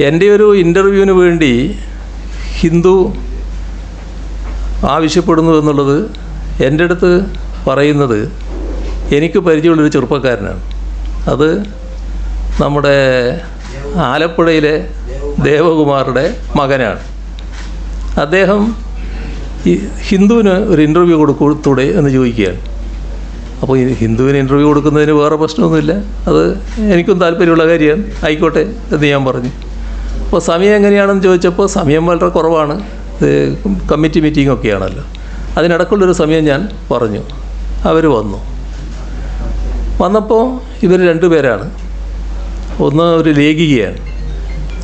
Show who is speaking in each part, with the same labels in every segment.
Speaker 1: എന്റെ ഒരു ഇന്റർവ്യൂവിന് വേണ്ടി ഹിന്ദു ആവശ്യപ്പെടുന്നു എന്നുള്ളത് എന്റെ അടുത്ത് പറയുന്നത് എനിക്ക് പരിചയമുള്ളൊരു ചെറുപ്പക്കാരനാണ്. അത് നമ്മുടെ ആലപ്പുഴയിലെ ദേവകുമാറുടെ മകനാണ്. അദ്ദേഹം ഈ ഹിന്ദുവിന് ഒരു ഇന്റർവ്യൂ കൊടുക്കൂടെ എന്ന് ചോദിക്കുകയാണ്. അപ്പോൾ ഈ ഹിന്ദുവിന് ഇന്റർവ്യൂ കൊടുക്കുന്നതിന് വേറെ പ്രശ്നമൊന്നുമില്ല. അത് എനിക്കും താല്പര്യമുള്ള കാര്യമാണ്. ആയിക്കോട്ടെ എന്ന് ഞാൻ പറഞ്ഞു. അപ്പോൾ സമയം എങ്ങനെയാണെന്ന് ചോദിച്ചപ്പോൾ സമയം വളരെ കുറവാണ്. Committee meeting ഒക്കെയാണല്ലോ. അതിനിടക്കുള്ളൊരു സമയം ഞാൻ പറഞ്ഞു. അവർ വന്നു. വന്നപ്പോൾ ഇവർ രണ്ടുപേരാണ് ഒന്ന് ഒരു ലേഖികയാണ്.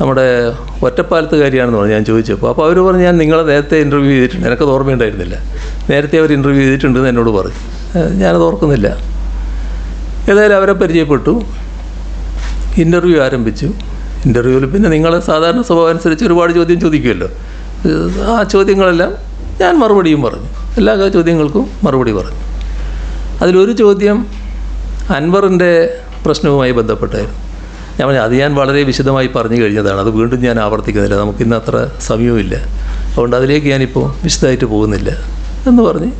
Speaker 1: നമ്മുടെ ഒറ്റപ്പാലത്തുകാരിയാണെന്ന് പറഞ്ഞു ഞാൻ ചോദിച്ചപ്പോൾ അപ്പോൾ അവർ പറഞ്ഞു ഞാൻ നിങ്ങളെ നേരത്തെ ഇന്റർവ്യൂ ചെയ്തിട്ടുണ്ട്. എനിക്കത് ഓർമ്മയുണ്ടായിരുന്നില്ല. നേരത്തെ അവർ ഇന്റർവ്യൂ ചെയ്തിട്ടുണ്ടെന്ന് എന്നോട് പറഞ്ഞു. ഞാനത് ഓർക്കുന്നില്ല. ഏതായാലും അവരെ പരിചയപ്പെട്ടു. ഇന്റർവ്യൂ ആരംഭിച്ചു. ഇന്റർവ്യൂവിൽ പിന്നെ നിങ്ങൾ സാധാരണ സ്വഭാവം അനുസരിച്ച് ഒരുപാട് ചോദ്യം ചോദിക്കുമല്ലോ ആ ചോദ്യങ്ങളെല്ലാം ഞാൻ മറുപടിയും പറഞ്ഞു. എല്ലാ ചോദ്യങ്ങൾക്കും മറുപടി പറഞ്ഞു. അതിലൊരു ചോദ്യം അൻവറിന്റെ പ്രശ്നവുമായി ബന്ധപ്പെട്ടായിരുന്നു. ഞാൻ പറഞ്ഞു അത് ഞാൻ വളരെ വിശദമായി പറഞ്ഞു കഴിഞ്ഞതാണ്. അത് വീണ്ടും ഞാൻ ആവർത്തിക്കുന്നില്ല. നമുക്കിന്ന് അത്ര സമയവുമില്ല. അതുകൊണ്ട് അതിലേക്ക് ഞാനിപ്പോൾ വിശദമായിട്ട് പോകുന്നില്ല. എന്ന് പറഞ്ഞ്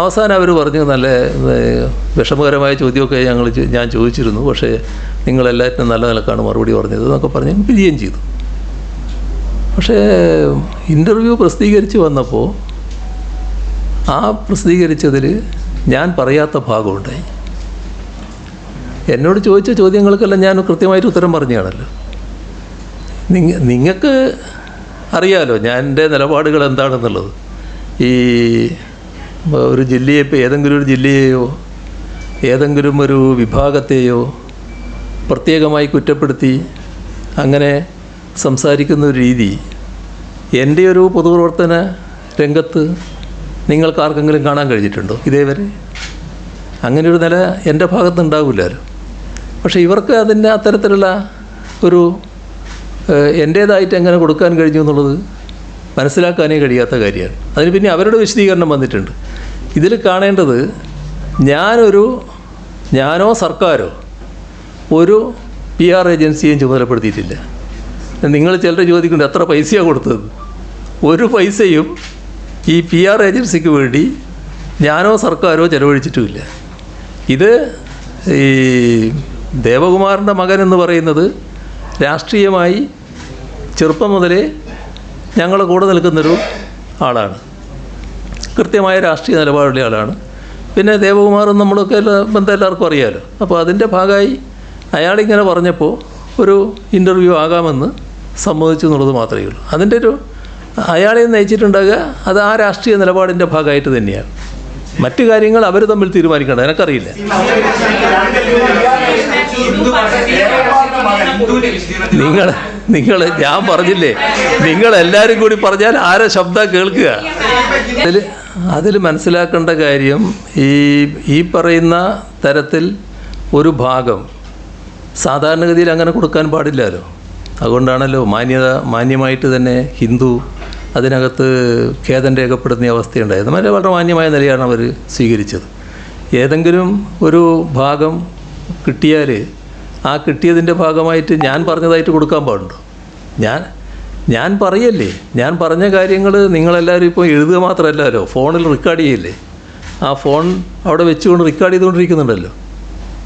Speaker 1: അവസാനം അവർ പറഞ്ഞു നല്ല വിഷമകരമായ ചോദ്യമൊക്കെ ഞങ്ങൾ ഞാൻ ചോദിച്ചിരുന്നു. പക്ഷേ നിങ്ങളെല്ലാറ്റിനും നല്ല നിലക്കാണ് മറുപടി പറഞ്ഞത് എന്നൊക്കെ പറഞ്ഞ് പിരിയുകയും ചെയ്തു. പക്ഷേ ഇന്റർവ്യൂ പ്രസിദ്ധീകരിച്ച് വന്നപ്പോൾ ആ പ്രസിദ്ധീകരിച്ചതിൽ ഞാൻ പറയാത്ത ഭാഗമുണ്ടായി. എന്നോട് ചോദിച്ച ചോദ്യങ്ങൾക്കെല്ലാം ഞാൻ കൃത്യമായിട്ട് ഉത്തരം പറഞ്ഞതാണല്ലോ നിങ്ങ നിങ്ങൾക്ക് അറിയാമല്ലോ ഞാൻ എന്റെ നിലപാടുകൾ എന്താണെന്നുള്ളത്. ഈ ഒരു ജില്ലയെ ഏതെങ്കിലും ഒരു ജില്ലയെയോ ഏതെങ്കിലും ഒരു വിഭാഗത്തെയോ പ്രത്യേകമായി കുറ്റപ്പെടുത്തി അങ്ങനെ സംസാരിക്കുന്ന ഒരു രീതി എന്റെ ഒരു പൊതുപ്രവർത്തന രംഗത്ത് നിങ്ങൾക്ക് ആർക്കെങ്കിലും കാണാൻ കഴിഞ്ഞിട്ടുണ്ടോ ഇതേവരെ? അങ്ങനെ ഒരു നില എന്റെ ഭാഗത്ത് ഉണ്ടാവില്ലല്ലോ പക്ഷേ ഇവർക്ക് അതിന്റെ അത്തരത്തിലുള്ള ഒരു എന്റേതായിട്ട് എങ്ങനെ കൊടുക്കാൻ കഴിഞ്ഞു എന്നുള്ളത് മനസ്സിലാക്കാനേ കഴിയാത്ത കാര്യമാണ്. അതിന് പിന്നെ അവരുടെ വിശദീകരണം വന്നിട്ടുണ്ട്. ഇതിൽ കാണേണ്ടത് ഞാനൊരു ഞാനോ സർക്കാരോ ഒരു പി ആർ ഏജൻസിയെയും ചുമതലപ്പെടുത്തിയിട്ടില്ല. നിങ്ങൾ ചിലർ ചോദിക്കുന്നുണ്ട് എത്ര പൈസയാണ് കൊടുത്തത്? ഒരു പൈസയും ഈ പി ആർ ഏജൻസിക്ക് വേണ്ടി ഞാനോ സർക്കാരോ ചെലവഴിച്ചിട്ടുമില്ല. ഇത് ഈ ദേവകുമാറിന്റെ മകൻ എന്ന് പറയുന്നത് രാഷ്ട്രീയമായി ചെറുപ്പം മുതലേ ഞങ്ങളുടെ കൂടെ നിൽക്കുന്നൊരു ആളാണ്. കൃത്യമായ രാഷ്ട്രീയ നിലപാടുള്ള ആളാണ്. പിന്നെ ദേവകുമാറും നമ്മളൊക്കെ ബന്ധം എല്ലാവർക്കും അറിയാമല്ലോ അപ്പോൾ അതിന്റെ ഭാഗമായി അയാളിങ്ങനെ പറഞ്ഞപ്പോൾ ഒരു ഇന്റർവ്യൂ ആകാമെന്ന് സമ്മതിച്ചു എന്നുള്ളത് മാത്രമേ ഉള്ളൂ. അതിന്റെ ഒരു അയാളെ നയിച്ചിട്ടുണ്ടാകുക അത് ആ രാഷ്ട്രീയ നിലപാടിന്റെ ഭാഗമായിട്ട് തന്നെയാണ്. മറ്റു കാര്യങ്ങൾ അവർ തമ്മിൽ തീരുമാനിക്കേണ്ടത് എനിക്കറിയില്ല. നിങ്ങൾ നിങ്ങൾ ഞാൻ പറഞ്ഞില്ലേ? നിങ്ങൾ എല്ലാവരും കൂടി പറഞ്ഞാൽ ആരെ ശബ്ദം കേൾക്കുക? അതിൽ അതിൽ മനസ്സിലാക്കേണ്ട കാര്യം ഈ ഈ പറയുന്ന തരത്തിൽ ഒരു ഭാഗം സാധാരണഗതിയിൽ അങ്ങനെ കൊടുക്കാൻ പാടില്ലല്ലോ. അതുകൊണ്ടാണല്ലോ മാന്യത മാന്യമായിട്ട് തന്നെ ഹിന്ദു അതിനകത്ത് ഖേദം രേഖപ്പെടുത്തുന്ന അവസ്ഥയുണ്ടായത്. വളരെ വളരെ മാന്യമായ നിലയാണ് അവർ സ്വീകരിച്ചത്. ഏതെങ്കിലും ഒരു ഭാഗം കിട്ടിയാൽ ആ കിട്ടിയതിന്റെ ഭാഗമായിട്ട് ഞാൻ പറഞ്ഞതായിട്ട് കൊടുക്കാൻ പാടുണ്ടോ? ഞാൻ ഞാൻ പറയല്ലേ? ഞാൻ പറഞ്ഞ കാര്യങ്ങൾ നിങ്ങളെല്ലാവരും ഇപ്പോൾ എഴുതുക മാത്രമല്ലല്ലോ ഫോണിൽ റെക്കോർഡ് ചെയ്യില്ലേ? ആ ഫോൺ അവിടെ വെച്ചുകൊണ്ട് റെക്കോർഡ് ചെയ്തുകൊണ്ടിരിക്കുന്നുണ്ടല്ലോ.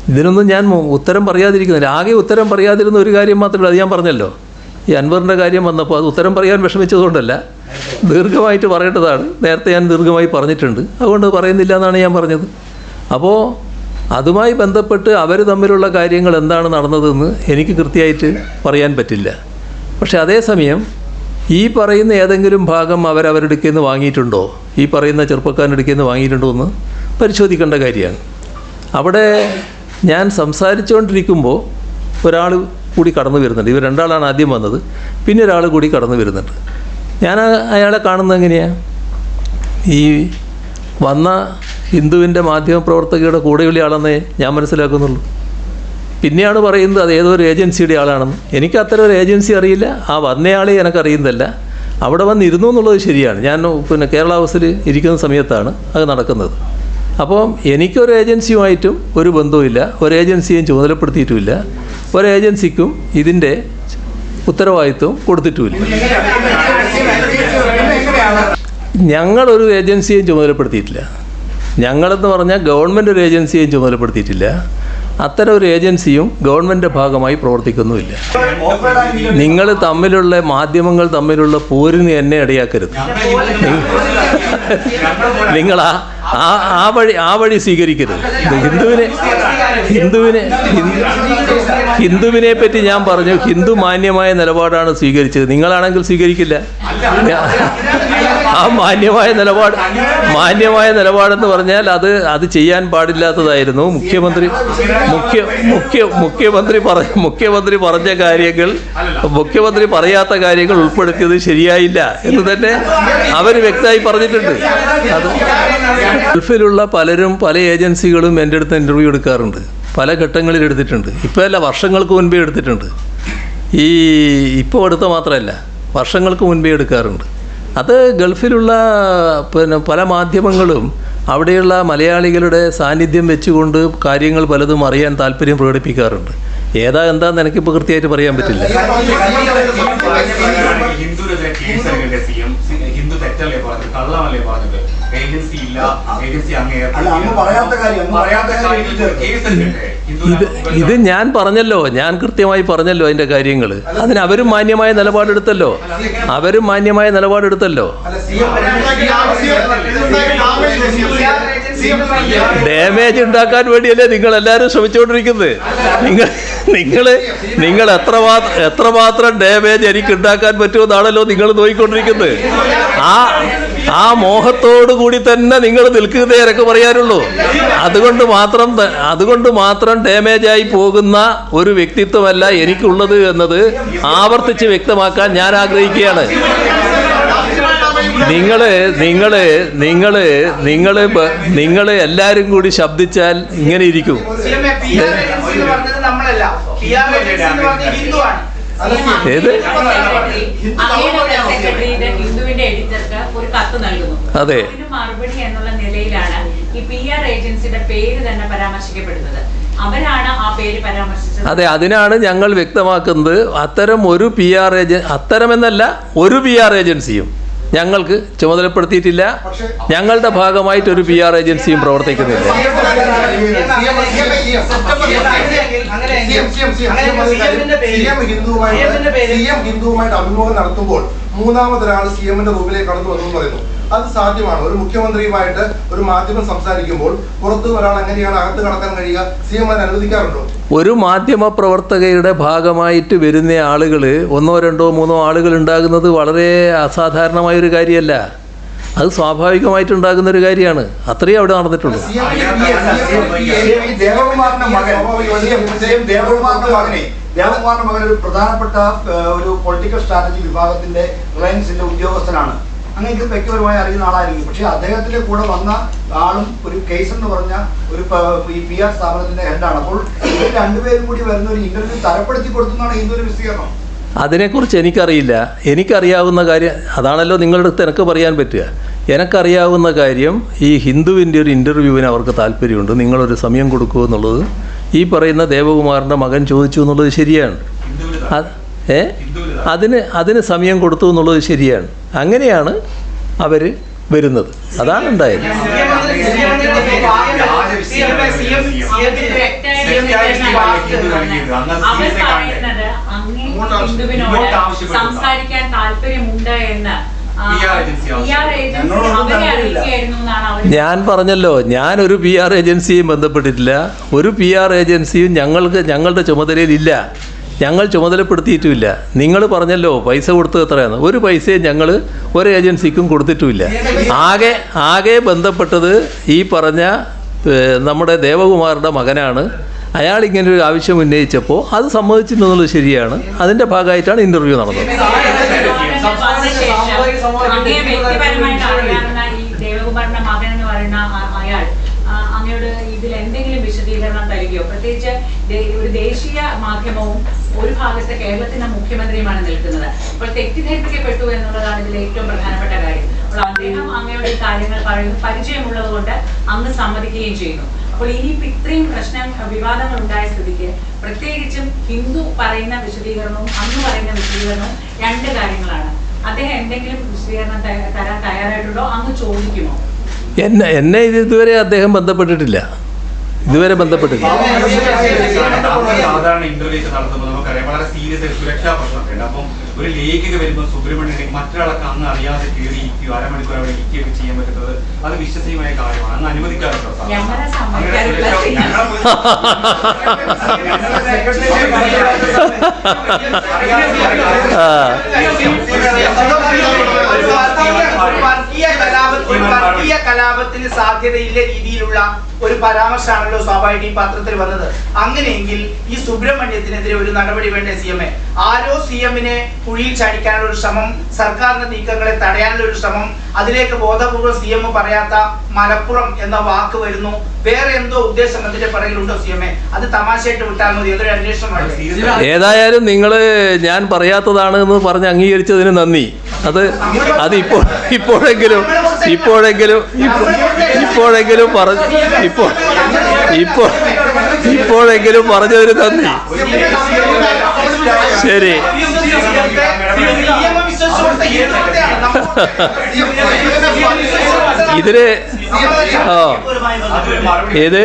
Speaker 1: ഇതിനൊന്നും ഞാൻ ഉത്തരം പറയാതിരിക്കുന്നില്ല. ആകെ ഉത്തരം പറയാതിരുന്ന ഒരു കാര്യം മാത്രമേ അത് ഞാൻ പറഞ്ഞല്ലോ. ഈ അൻവറിന്റെ കാര്യം വന്നപ്പോൾ അത് ഉത്തരം പറയാൻ വിഷമിച്ചതുകൊണ്ടല്ല. ദീർഘമായിട്ട് പറയേണ്ടതാണ്. നേരത്തെ ഞാൻ ദീർഘമായി പറഞ്ഞിട്ടുണ്ട്. അതുകൊണ്ട് പറയുന്നില്ല എന്നാണ് ഞാൻ പറഞ്ഞത്. അപ്പോൾ അതുമായി ബന്ധപ്പെട്ട് അവർ തമ്മിലുള്ള കാര്യങ്ങൾ എന്താണ് നടന്നതെന്ന് എനിക്ക് കൃത്യമായിട്ട് പറയാൻ പറ്റില്ല. പക്ഷേ അതേസമയം ഈ പറയുന്ന ഏതെങ്കിലും ഭാഗം അവരവരുടെ നിന്ന് വാങ്ങിയിട്ടുണ്ടോ? ഈ പറയുന്ന ചെറുപ്പക്കാരുടെ നിന്ന് വാങ്ങിയിട്ടുണ്ടോ എന്ന് പരിശോധിക്കേണ്ട കാര്യമാണ്. അവിടെ ഞാൻ സംസാരിച്ചുകൊണ്ടിരിക്കുമ്പോൾ ഒരാൾ കൂടി കടന്നു വരുന്നുണ്ട്. ഇവർ രണ്ടാളാണ് ആദ്യം വന്നത്. പിന്നെ ഒരാൾ കൂടി കടന്നു വരുന്നുണ്ട്. ഞാൻ അയാളെ കാണുന്നത് എങ്ങനെയാണ് ഈ വന്ന ഹിന്ദുവിന്റെ മാധ്യമപ്രവർത്തകയുടെ കൂടെയുള്ള ആളെന്നേ ഞാൻ മനസ്സിലാക്കുന്നുള്ളൂ. പിന്നെയാണ് പറയുന്നത് അത് ഏതൊരു ഏജൻസിയുടെ ആളാണെന്ന്. എനിക്ക് അത്തരം ഒരു ഏജൻസി അറിയില്ല. ആ വന്നയാളെ എനിക്കറിയുന്നതല്ല അവിടെ വന്നിരുന്നു എന്നുള്ളത് ശരിയാണ്. ഞാൻ പിന്നെ കേരള ഹൗസിൽ ഇരിക്കുന്ന സമയത്താണ് അത് നടക്കുന്നത്. അപ്പോൾ എനിക്കൊരു ഏജൻസിയുമായിട്ടും ഒരു ബന്ധവുമില്ല. ഒരു ഏജൻസിയും ചുമതലപ്പെടുത്തിയിട്ടുമില്ല. ഒരു ഏജൻസിക്കും ഇതിന്റെ ഉത്തരവാദിത്വം കൊടുത്തിട്ടുമില്ല. ഞങ്ങളൊരു ഏജൻസിയെയും ചുമതലപ്പെടുത്തിയിട്ടില്ല. ഞങ്ങളെന്ന് പറഞ്ഞാൽ ഗവൺമെന്റ് ഒരു ഏജൻസിയെയും ചുമതലപ്പെടുത്തിയിട്ടില്ല. അത്തരം ഒരു ഏജൻസിയും ഗവൺമെന്റ് ഭാഗമായി പ്രവർത്തിക്കുന്നുമില്ല. നിങ്ങൾ തമ്മിലുള്ള മാധ്യമങ്ങൾ തമ്മിലുള്ള പോരിന് എന്നെ ഇടയാക്കരുത്. നിങ്ങൾ ആ ആ- വഴി ആ വഴി സ്വീകരിക്കരുത്. ഹിന്ദുവിനെ ഹിന്ദുവിനെ ഹിന്ദുവിനെ പറ്റി ഞാൻ പറഞ്ഞു ഹിന്ദു മാന്യമായ നിലപാടാണ് സ്വീകരിച്ചത്. നിങ്ങളാണെങ്കിൽ സ്വീകരിക്കില്ല. ആ മാന്യമായ നിലപാട് മാന്യമായ നിലപാടെന്ന് പറഞ്ഞാൽ അത് അത് ചെയ്യാൻ പാടില്ലാത്തതായിരുന്നു. മുഖ്യമന്ത്രി മുഖ്യ മുഖ്യ മുഖ്യമന്ത്രി പറ മുഖ്യമന്ത്രി പറഞ്ഞ കാര്യങ്ങൾ മുഖ്യമന്ത്രി പറയാത്ത കാര്യങ്ങൾ ഉൾപ്പെടുത്തിയത് ശരിയായില്ല എന്ന് തന്നെ അവർ വ്യക്തമായി പറഞ്ഞിട്ടുണ്ട്. അത് ഗൾഫിലുള്ള പലരും പല ഏജൻസികളും എന്റെ അടുത്ത് ഇന്റർവ്യൂ എടുക്കാറുണ്ട്. പല ഘട്ടങ്ങളിൽ എടുത്തിട്ടുണ്ട്. ഇപ്പോൾ അല്ല വർഷങ്ങൾക്ക് മുൻപേ എടുത്തിട്ടുണ്ട്. ഈ ഇപ്പോൾ എടുത്ത മാത്രമല്ല വർഷങ്ങൾക്ക് മുൻപേ എടുക്കാറുണ്ട്. അത് ഗൾഫിലുള്ള പിന്നെ പല മാധ്യമങ്ങളും അവിടെയുള്ള മലയാളികളുടെ സാന്നിധ്യം വെച്ചുകൊണ്ട് കാര്യങ്ങൾ പലതും അറിയാൻ താല്പര്യം പ്രകടിപ്പിക്കാറുണ്ട്. ഏതാ എന്താന്ന് എനിക്കിപ്പോൾ കൃത്യമായിട്ട് പറയാൻ പറ്റില്ല.
Speaker 2: ഹിന്ദുവിനെതിരെ കേസെടുക്കട്ടെ സി എം ഹിന്ദു തെറ്റല്ലേ പറഞ്ഞത് കള്ളമല്ലേ പറഞ്ഞത് ഏജൻസി ഇല്ല ഏജൻസി അങ്ങ്
Speaker 3: അല്ല, അങ്ങ് പറയാത്ത കാര്യം,
Speaker 2: പറയാത്ത കാര്യം കേസ്
Speaker 1: ഇത് ഇത് ഞാൻ പറഞ്ഞല്ലോ ഞാൻ കൃത്യമായി പറഞ്ഞല്ലോ അതിന്റെ കാര്യങ്ങൾ അതിന് അവരും മാന്യമായ നിലപാടെടുത്തല്ലോ. അവരും മാന്യമായ നിലപാടെടുത്തല്ലോ. ഡാമേജ് ഉണ്ടാക്കാൻ വേണ്ടിയല്ലേ നിങ്ങൾ എല്ലാവരും ശ്രമിച്ചുകൊണ്ടിരിക്കുന്നത്. നിങ്ങൾ നിങ്ങൾ നിങ്ങൾ എത്രമാത്രം എത്രമാത്രം ഡാമേജ് എനിക്ക് ഉണ്ടാക്കാൻ പറ്റുമെന്നാണല്ലോ നിങ്ങൾ നോക്കിക്കൊണ്ടിരിക്കുന്നത് ആ ആ മോഹത്തോടു കൂടി തന്നെ നിങ്ങൾ നിൽക്കുന്നതേ പറയാനുള്ളൂ. അതുകൊണ്ട് മാത്രം അതുകൊണ്ട് മാത്രം ഡാമേജ് ആയി പോകുന്ന ഒരു വ്യക്തിത്വമല്ല എനിക്കുള്ളത് എന്നത് ആവർത്തിച്ച് വ്യക്തമാക്കാൻ ഞാൻ ആഗ്രഹിക്കുകയാണ്. നിങ്ങൾ നിങ്ങൾ നിങ്ങൾ നിങ്ങൾ നിങ്ങൾ എല്ലാരും കൂടി ശബ്ദിച്ചാൽ ഇങ്ങനെ ഇരിക്കും. ഏത് അതെ.
Speaker 4: മറുപടി എന്നുള്ള നിലയിലാണ് ഈ പി ആർ ഏജൻസിയുടെ പേര് തന്നെ പരാമർശിക്കപ്പെടുന്നത് അവരാണ് ആ പേര് പരാമർശിച്ചത്
Speaker 1: അതെ അതിനാണ് ഞങ്ങൾ വ്യക്തമാക്കുന്നത് അത്തരം ഒരു പി ആർ ഏജൻ അത്തരമെന്നല്ല ഒരു പി ആർ ഏജൻസിയും ഞങ്ങൾക്ക് ചുമതലപ്പെടുത്തിയിട്ടില്ല ഞങ്ങളുടെ ഭാഗമായിട്ട് ഒരു പി ആർ ഏജൻസിയും പ്രവർത്തിക്കുന്നില്ല
Speaker 3: ഹിന്ദുവുമായിട്ട് അഭിമുഖം നടത്തുമ്പോൾ മൂന്നാമതൊരാൾ സി എമ്മിന്റെ റൂമിലേക്ക് കടന്നു വന്നു എന്ന് പറയുന്നു. അത് സാധ്യമാണ്. ഒരു മുഖ്യമന്ത്രിയുമായിട്ട് ഒരു മാധ്യമം സംസാരിക്കുമ്പോൾ പുറത്തു ഒരാൾ എങ്ങനെയാണ് അകത്ത് കടക്കാൻ കഴിയുക? സി എം അതിന് അനുവദിക്കാറുണ്ടോ?
Speaker 1: ഒരു മാധ്യമ പ്രവർത്തകയുടെ ഭാഗമായിട്ട് വരുന്ന ആളുകൾ ഒന്നോ രണ്ടോ മൂന്നോ ആളുകൾ ഉണ്ടാകുന്നത് വളരെ അസാധാരണമായ ഒരു കാര്യമല്ല. അത് സ്വാഭാവികമായിട്ടുണ്ടാകുന്ന ഒരു കാര്യമാണ്. അത്രയും അവിടെ നടന്നിട്ടുള്ളൂ.
Speaker 5: ദേവകുമാറിന്റെ മകൻ ഒരു പ്രധാനപ്പെട്ട ഒരു പൊളിറ്റിക്കൽ സ്ട്രാറ്റജി വിഭാഗത്തിന്റെ റിലയൻസിന്റെ ഉദ്യോഗസ്ഥനാണ്. അങ്ങനെ ഇത് വ്യക്തിപരമായി അറിയുന്ന ആളായിരിക്കും. പക്ഷേ അദ്ദേഹത്തിന്റെ കൂടെ വന്ന ആളും ഒരു കേസ് എന്ന് പറഞ്ഞ ഒരു ഈ പി ആർ സ്ഥാപനത്തിന്റെ ഹെഡാണ് അപ്പോൾ ഇവർ രണ്ടുപേരും കൂടി വരുന്ന ഒരു ഇന്റർവ്യൂ തരപ്പെടുത്തി കൊടുക്കുന്നതാണ് ഇതൊരു വിശദീകരണം.
Speaker 1: അതിനെക്കുറിച്ച് എനിക്കറിയില്ല. എനിക്കറിയാവുന്ന കാര്യം അതാണല്ലോ നിങ്ങളുടെ അടുത്ത് എനിക്ക് പറയാൻ പറ്റുക. എനിക്കറിയാവുന്ന കാര്യം ഈ ഹിന്ദുവിന്റെ ഒരു ഇന്റർവ്യൂവിന് അവർക്ക് താല്പര്യമുണ്ട്. നിങ്ങളൊരു സമയം കൊടുക്കൂ എന്നുള്ളത്. ഈ പറയുന്ന ദേവകുമാറിന്റെ മകൻ ചോദിച്ചു എന്നുള്ളത് ശരിയാണ്. ഏ? അതിന് അതിന് സമയം കൊടുത്തു എന്നുള്ളത് ശരിയാണ്. അങ്ങനെയാണ് അവർ വരുന്നത്. അതാണ് ഉണ്ടായത്.
Speaker 4: സംസാരിക്കാൻ താല്പര്യമുണ്ട് എന്ന്. ആ,
Speaker 5: പറഞ്ഞല്ലോ.
Speaker 1: ഞാൻ ഒരു ഞാനൊരു പി ആർ ഏജൻസിയും ബന്ധപ്പെട്ടിട്ടില്ല. ഒരു പി ആർ ഏജൻസിയും ഞങ്ങൾക്ക് ഞങ്ങളുടെ ചുമതലയിലില്ല. ഞങ്ങൾ ചുമതലപ്പെടുത്തിയിട്ടുമില്ല. നിങ്ങൾ പറഞ്ഞല്ലോ പൈസ കൊടുത്തത് എത്രയാണ് ഒരു പൈസയും ഞങ്ങൾ ഒരു ഏജൻസിക്കും കൊടുത്തിട്ടുമില്ല. ആകെ ആകെ ബന്ധപ്പെട്ടത് ഈ പറഞ്ഞ നമ്മുടെ ദേവകുമാറിന്റെ മകനാണ്. അയാൾ ഇങ്ങനെ ഒരു ആവശ്യം ഉന്നയിച്ചപ്പോൾ അത് സമ്മതിച്ചിട്ടുണ്ടെന്നുള്ളത് ശരിയാണ്. അതിന്റെ ഭാഗമായിട്ടാണ് ഇന്റർവ്യൂ നടന്നത്.
Speaker 4: അങ്ങയെ വ്യക്തിപരമായിട്ട് അറിയാവുന്ന ഈ ദേവകുമാറിന്റെ മകൻ എന്ന് പറയുന്ന അയാൾ അങ്ങയോട് ഇതിൽ എന്തെങ്കിലും വിശദീകരണം തരികയോ? പ്രത്യേകിച്ച് ഒരു ദേശീയ മാധ്യമവും ഒരു ഭാഗത്ത് കേരളത്തിന്റെ മുഖ്യമന്ത്രിയുമാണ് നിൽക്കുന്നത്. അപ്പോൾ തെറ്റിദ്ധരിപ്പിക്കപ്പെട്ടു എന്നുള്ളതാണ് ഇതിൽ ഏറ്റവും പ്രധാനപ്പെട്ട കാര്യം. അപ്പോൾ അദ്ദേഹം അങ്ങയോട് കാര്യങ്ങൾ പറയുന്നു. പരിചയമുള്ളത് കൊണ്ട് അങ്ങ് സമ്മതിക്കുകയും ചെയ്യുന്നു. അപ്പോൾ ഇനി ഇത്രയും പ്രശ്നം വിവാദങ്ങൾ ഉണ്ടായ സ്ഥിതിക്ക് പ്രത്യേകിച്ചും ഹിന്ദു പറയുന്ന വിശദീകരണവും അന്ന് പറയുന്ന വിശദീകരണവും രണ്ട് കാര്യങ്ങളാണ്. അദ്ദേഹം എന്തെങ്കിലും വിശദീകരണം തരാൻ തയ്യാറായിട്ടുണ്ടോ? അങ്ങ് ചോദിക്കുമോ?
Speaker 1: എന്നെ എന്നെ ഇത് ഇതുവരെ അദ്ദേഹം ബന്ധപ്പെട്ടിട്ടില്ല. ഇതുവരെ
Speaker 2: ബന്ധപ്പെട്ടില്ല സാധാരണ ഇന്റർവ്യൂ നടത്തുമ്പോൾ നമുക്കറിയാം. വളരെ സീരിയസ് സുരക്ഷാ അപ്പം ഒരു ലേഖിക വരുമ്പോൾ സുബ്രഹ്മണ്യൻ മറ്റൊരാളൊക്കെ അന്ന് അറിയാതെ കയറി ഇരിക്കുക അരമണിക്കൂർ അവിടെ ഇരിക്കുകയൊക്കെ ചെയ്യാൻ പറ്റുന്നത് അത് വിശ്വസനീയമായ കാര്യമാണ്. അന്ന് അനുവദിക്കാറുണ്ടോ
Speaker 6: കലാപത്തിന് സാധ്യതയില്ല രീതിയിലുള്ള ഒരു പരാമർശമാണല്ലോ ഈ പത്രത്തിൽ വന്നത്. അങ്ങനെയെങ്കിൽ ഈ സുബ്രഹ്മണ്യത്തിനെതിരെ ഒരു നടപടി വേണ്ടേ സി എം എ? ആരോ സി എമ്മിനെ കുഴിയിൽ ചാടിക്കാനുള്ള ഒരു ശ്രമം സർക്കാരിന്റെ നീക്കങ്ങളെ തടയാനുള്ള ഒരു ശ്രമം അതിലേക്ക് ബോധപൂർവം സി എം പറയാത്ത മലപ്പുറം എന്ന വാക്ക് വരുന്നു. വേറെ എന്തോ ഉദ്ദേശം അതിന്റെ പറയലുണ്ടോ സി എം എ അത് തമാശയായിട്ട് വിട്ടാൽ മതി. അതൊരു അന്വേഷണം?
Speaker 1: ഏതായാലും നിങ്ങൾ ഞാൻ പറയാത്തതാണ് എന്ന് പറഞ്ഞ് അംഗീകരിച്ചതിന് നന്ദി. അത് അത് ഇപ്പോ ഇപ്പോഴെങ്കിലും ഇപ്പോഴെങ്കിലും ഇപ്പോ- ഇപ്പോഴെങ്കിലും പറഞ്ഞു ഇപ്പോ ഇപ്പോ ഇപ്പോഴെങ്കിലും പറഞ്ഞതിന് നന്ദി. ശരി. ഇതിൽ ആ ഏത്?